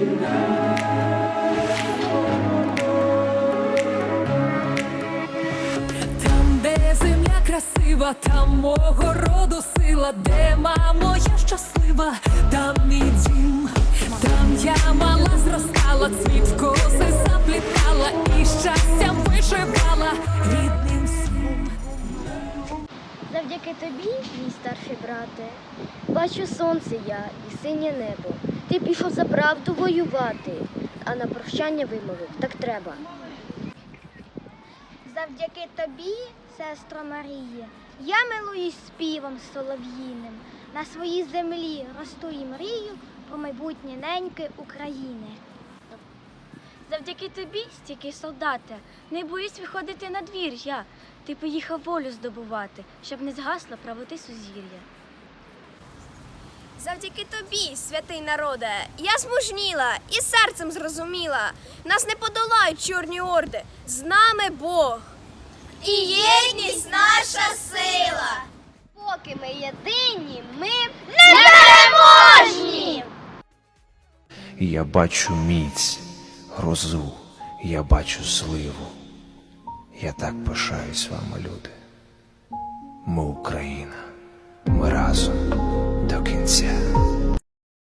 Там, де земля красива, там мого роду сила, де мамо, я щаслива, там мій дім, там я мала зростала, цвіт коси заплітала і щастям вишивала рідним всім. Завдяки тобі, мій старший брате, бачу сонце я і синє небо. Ти пішов за правду воювати, а на прощання вимовив так треба. Завдяки тобі, сестро Марія, я милуюсь співом солов'їним. На своїй землі росту і мрію про майбутнє неньки України. Завдяки тобі, стільки солдата, не боюсь виходити на двір я. Ти поїхав волю здобувати, щоб не згасла правоти сузір'я. Завдяки тобі, святий народе, я змужніла і серцем зрозуміла. Нас не подолають чорні орди, з нами Бог. І єдність наша сила. Поки ми єдині, ми Непереможні! Я бачу міць, грозу, я бачу сливу. Я так пишаюсь вами, люди. Ми Україна, ми разом.